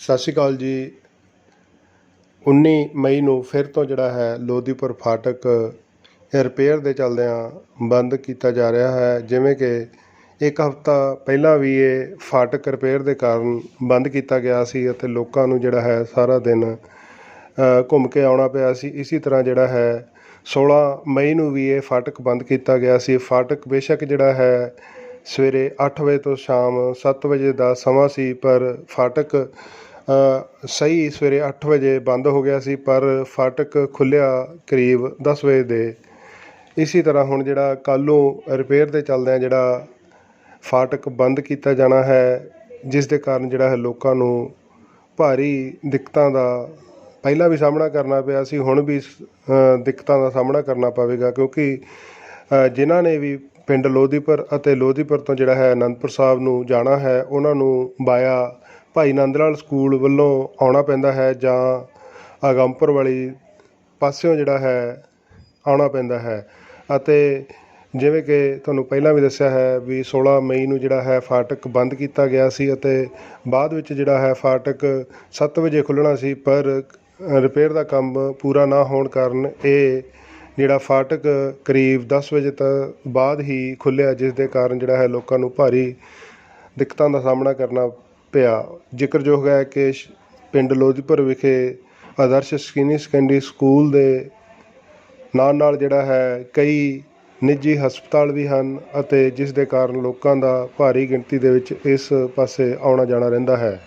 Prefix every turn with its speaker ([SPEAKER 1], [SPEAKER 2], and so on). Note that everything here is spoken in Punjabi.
[SPEAKER 1] ਸਤਿ ਸ਼੍ਰੀ ਅਕਾਲ ਜੀ। 19 ਮਈ ਨੂੰ ਫਿਰ ਤੋਂ ਜਿਹੜਾ ਹੈ ਲੋਧੀਪੁਰ ਫਾਟਕ ਰਿਪੇਅਰ ਦੇ ਚੱਲਦਿਆਂ ਬੰਦ ਕੀਤਾ ਜਾ ਰਿਹਾ ਹੈ। ਜਿਵੇਂ ਕਿ ਇੱਕ ਹਫ਼ਤਾ ਪਹਿਲਾਂ ਵੀ ਇਹ ਫਾਟਕ ਰਿਪੇਅਰ ਦੇ ਕਾਰਨ ਬੰਦ ਕੀਤਾ ਗਿਆ ਸੀ ਅਤੇ ਲੋਕਾਂ ਨੂੰ ਜਿਹੜਾ ਹੈ ਸਾਰਾ ਦਿਨ ਘੁੰਮ ਕੇ ਆਉਣਾ ਪਿਆ ਸੀ। ਇਸੇ ਤਰ੍ਹਾਂ ਜਿਹੜਾ ਹੈ 16 ਮਈ ਨੂੰ ਵੀ ਇਹ ਫਾਟਕ ਬੰਦ ਕੀਤਾ ਗਿਆ ਸੀ। ਫਾਟਕ ਬੇਸ਼ੱਕ ਜਿਹੜਾ ਹੈ ਸਵੇਰੇ 8 ਵਜੇ ਤੋਂ ਸ਼ਾਮ 7 ਵਜੇ ਦਾ ਸਮਾਂ ਸੀ, ਪਰ ਫਾਟਕ ਸਹੀ ਸਵੇਰੇ ਅੱਠ ਵਜੇ ਬੰਦ ਹੋ ਗਿਆ ਸੀ, ਪਰ ਫਾਟਕ ਖੁੱਲ੍ਹਿਆ ਕਰੀਬ ਦਸ ਵਜੇ ਦੇ। ਇਸੇ ਤਰ੍ਹਾਂ ਹੁਣ ਜਿਹੜਾ ਕੱਲ੍ਹ ਨੂੰ ਰਿਪੇਅਰ ਦੇ ਚੱਲਦਿਆਂ ਜਿਹੜਾ ਫਾਟਕ ਬੰਦ ਕੀਤਾ ਜਾਣਾ ਹੈ, ਜਿਸ ਦੇ ਕਾਰਨ ਜਿਹੜਾ ਹੈ ਲੋਕਾਂ ਨੂੰ ਭਾਰੀ ਦਿੱਕਤਾਂ ਦਾ ਪਹਿਲਾਂ ਵੀ ਸਾਹਮਣਾ ਕਰਨਾ ਪਿਆ ਸੀ, ਹੁਣ ਵੀ ਦਿੱਕਤਾਂ ਦਾ ਸਾਹਮਣਾ ਕਰਨਾ ਪਵੇਗਾ, ਕਿਉਂਕਿ ਜਿਨ੍ਹਾਂ ਨੇ ਵੀ ਪਿੰਡ ਲੋਧੀਪੁਰ ਅਤੇ ਲੋਧੀਪੁਰ ਤੋਂ ਜਿਹੜਾ ਹੈ ਅਨੰਦਪੁਰ ਸਾਹਿਬ ਨੂੰ ਜਾਣਾ ਹੈ, ਉਹਨਾਂ ਨੂੰ ਬਾਇਆ ਭਾਈ ਨੰਦ ਲਾਲ ਸਕੂਲ ਵੱਲੋਂ ਆਉਣਾ ਪੈਂਦਾ ਹੈ ਜਾਂ ਆਗੰਪੁਰ ਵਾਲੀ ਪਾਸਿਓਂ ਜਿਹੜਾ ਹੈ ਆਉਣਾ ਪੈਂਦਾ ਹੈ। ਅਤੇ ਜਿਵੇਂ ਕਿ ਤੁਹਾਨੂੰ ਪਹਿਲਾਂ ਵੀ ਦੱਸਿਆ ਹੈ ਵੀ 16 ਮਈ ਨੂੰ ਜਿਹੜਾ ਹੈ ਫਾਟਕ ਬੰਦ ਕੀਤਾ ਗਿਆ ਸੀ ਅਤੇ ਬਾਅਦ ਵਿੱਚ ਜਿਹੜਾ ਹੈ ਫਾਟਕ 7 ਵਜੇ ਖੁੱਲ੍ਹਣਾ ਸੀ, ਪਰ ਰਿਪੇਅਰ ਦਾ ਕੰਮ ਪੂਰਾ ਨਾ ਹੋਣ ਕਾਰਨ ਇਹ ਜਿਹੜਾ ਫਾਟਕ ਕਰੀਬ 10 ਵਜੇ ਤੋਂ ਬਾਅਦ ਹੀ ਖੁੱਲ੍ਹਿਆ, ਜਿਸ ਦੇ ਕਾਰਨ ਜਿਹੜਾ ਹੈ ਲੋਕਾਂ ਨੂੰ ਭਾਰੀ ਦਿੱਕਤਾਂ ਦਾ ਸਾਹਮਣਾ ਕਰਨਾ ਪਿਆ। ਜ਼ਿਕਰਯੋਗ ਹੈ ਕਿ ਸ਼- ਪਿੰਡ ਲੋਧੀਪੁਰ ਵਿਖੇ ਆਦਰਸ਼ ਸੀਨੀਅਰ ਸੈਕੰਡਰੀ ਸਕੂਲ ਦੇ ਨਾਲ ਨਾਲ ਜਿਹੜਾ ਹੈ ਕਈ ਨਿੱਜੀ ਹਸਪਤਾਲ ਵੀ ਹਨ ਅਤੇ ਜਿਸ ਦੇ ਕਾਰਨ ਲੋਕਾਂ ਦਾ ਭਾਰੀ ਗਿਣਤੀ ਦੇ ਵਿੱਚ ਇਸ ਪਾਸੇ ਆਉਣਾ ਜਾਣਾ ਰਹਿੰਦਾ ਹੈ।